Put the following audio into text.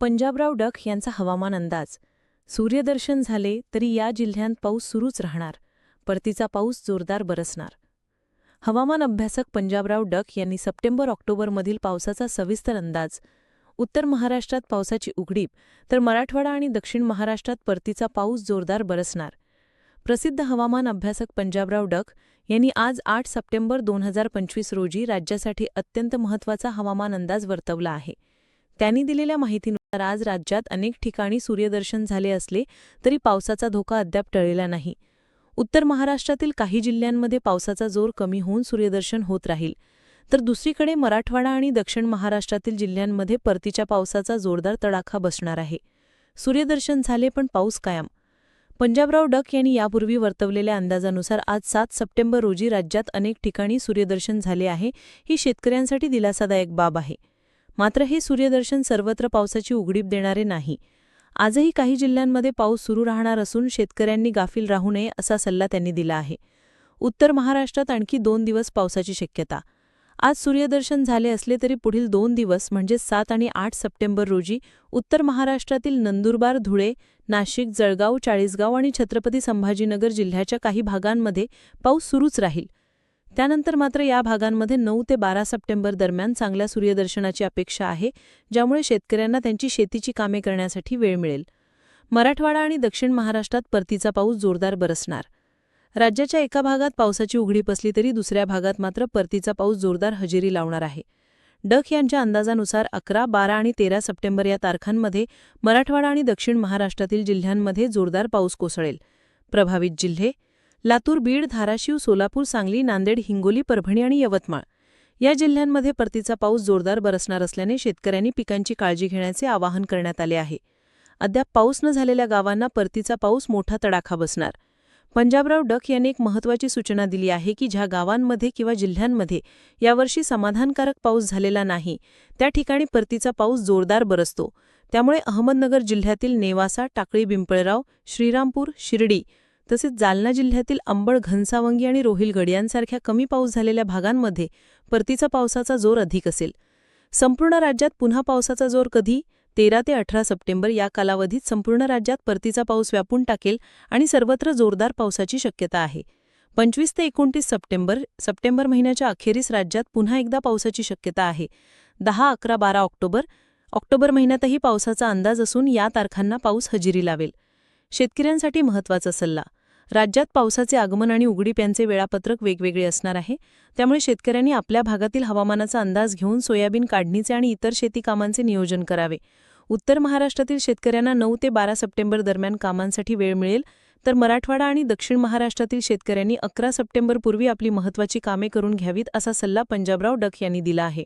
Panjabrao duck यांचा हवामान अंदाज. सूर्यदर्शन झाले तरी या जिल्ह्यांत पाऊस सुरूच राहणार परतीचा पाऊस जोरदार बरसणार. हवामान अभ्यासक पंजाबराव डक यांनी सप्टेंबर ऑक्टोबरमधील पावसाचा सविस्तर अंदाज. उत्तर महाराष्ट्रात पावसाची उघडीप तर मराठवाडा आणि दक्षिण महाराष्ट्रात परतीचा पाऊस जोरदार बरसणार. प्रसिद्ध हवामान अभ्यासक पंजाबराव डक यांनी आज आठ सप्टेंबर दोन हजार पंचवीस रोजी राज्यासाठी अत्यंत महत्त्वाचा हवामान अंदाज वर्तवला आहे. त्यांनी दिलेल्या तर आज राज्यात अनेक ठिकाणी सूर्यदर्शन झाले असले तरी पावसाचा धोका अद्याप टळलेला नाही. उत्तर महाराष्ट्रातील काही जिल्ह्यांमध्ये पावसाचा जोर कमी होऊन सूर्यदर्शन होत राहील. तर दुसरीकडे मराठवाडा आणि दक्षिण महाराष्ट्रातील जिल्ह्यांमध्ये परतीच्या पावसाचा जोरदार तडाखा बसणार आहे. सूर्यदर्शन झाले पण पाऊस कायम. पंजाबराव डक यांनी यापूर्वी वर्तवलेल्या अंदाजानुसार आज सात सप्टेंबर रोजी राज्यात अनेक ठिकाणी सूर्यदर्शन झाले आहे. ही शेतकऱ्यांसाठी दिलासादायक बाब आहे. मात्र हे सूर्यदर्शन सर्वत्र पावसाची उघडीप देणारे नाही. आजही काही जिल्ह्यांमध्ये पाऊस सुरू राहणार असून शेतकऱ्यांनी गाफील राहू नये असा सल्ला त्यांनी दिला आहे. उत्तर महाराष्ट्रात आणखी दोन दिवस पावसाची शक्यता. आज सूर्यदर्शन झाले असले तरी पुढील दोन दिवस म्हणजे सात आणि आठ सप्टेंबर रोजी उत्तर महाराष्ट्रातील नंदुरबार धुळे नाशिक जळगाव चाळीसगाव आणि छत्रपती संभाजीनगर जिल्ह्याच्या काही भागांमध्ये पाऊस सुरूच राहील. त्यानंतर मात्र या भागांमध्ये नऊ ते बारा सप्टेंबर दरम्यान चांगल्या सूर्यदर्शनाची अपेक्षा आहे ज्यामुळे शेतकऱ्यांना त्यांची शेतीची कामे करण्यासाठी वेळ मिळेल. मराठवाडा आणि दक्षिण महाराष्ट्रात परतीचा पाऊस जोरदार बरसणार. राज्याच्या एका भागात पावसाची उघडी बसली तरी दुसऱ्या भागात मात्र परतीचा पाऊस जोरदार हजेरी लावणार आहे. डक यांच्या अंदाजानुसार अकरा बारा आणि तेरा सप्टेंबर या तारखांमध्ये मराठवाडा आणि दक्षिण महाराष्ट्रातील जिल्ह्यांमध्ये जोरदार पाऊस कोसळेल. प्रभावित जिल्हे लातूर बीड धाराशिव सोलापूर सांगली नांदेड हिंगोली परभणी आणि यवतमाळ. या जिल्ह्यांमध्ये परतीचा पाऊस जोरदार बरसणार असल्याने शेतकऱ्यांनी पिकांची काळजी घेण्याचे आवाहन करण्यात आले आहे. अद्याप पाऊस न झालेल्या गावांना परतीचा पाऊस मोठा तडाखा बसणार. पंजाबराव डक यांनी एक महत्त्वाची सूचना दिली आहे की ज्या गावांमध्ये किंवा जिल्ह्यांमध्ये यावर्षी समाधानकारक पाऊस झालेला नाही त्या ठिकाणी परतीचा पाऊस जोरदार बरसतो. त्यामुळे अहमदनगर जिल्ह्यातील नेवासा टाकळी बिंपळराव श्रीरामपूर शिर्डी तसेच जालना जिल्ह्यातील अंबड घनसावंगी आणि रोहिलगड यांसारख्या कमी पाऊस झालेल्या भागांमध्ये परतीचा पावसाचा जोर अधिक असेल. संपूर्ण राज्यात पुन्हा पावसाचा जोर कधी? तेरा ते अठरा सप्टेंबर या कालावधीत संपूर्ण राज्यात परतीचा पाऊस व्यापून टाकेल आणि सर्वत्र जोरदार पावसाची शक्यता आहे. पंचवीस ते एकोणतीस सप्टेंबर सप्टेंबर महिन्याच्या अखेरीस राज्यात पुन्हा एकदा पावसाची शक्यता आहे. दहा अकरा बारा ऑक्टोबर ऑक्टोबर महिन्यातही पावसाचा अंदाज असून या तारखांना पाऊस हजेरी लावेल. शेतकऱ्यांसाठी महत्त्वाचा सल्ला राज्यात पावसाचे आगमन आणि उघडीप यांचे वेळापत्रक वेगवेगळे असणार आहे. त्यामुळे शेतकऱ्यांनी आपल्या भागातील हवामानाचा अंदाज घेऊन सोयाबीन काढणीचे आणि इतर शेती कामांचे नियोजन करावे. उत्तर महाराष्ट्रातील शेतकऱ्यांना नऊ ते बारा सप्टेंबर दरम्यान कामांसाठी वेळ मिळेल तर मराठवाडा आणि दक्षिण महाराष्ट्रातील शेतकऱ्यांनी अकरा सप्टेंबरपूर्वी आपली महत्त्वाची कामे करून घ्यावीत असा सल्ला पंजाबराव डक यांनी दिला आहे.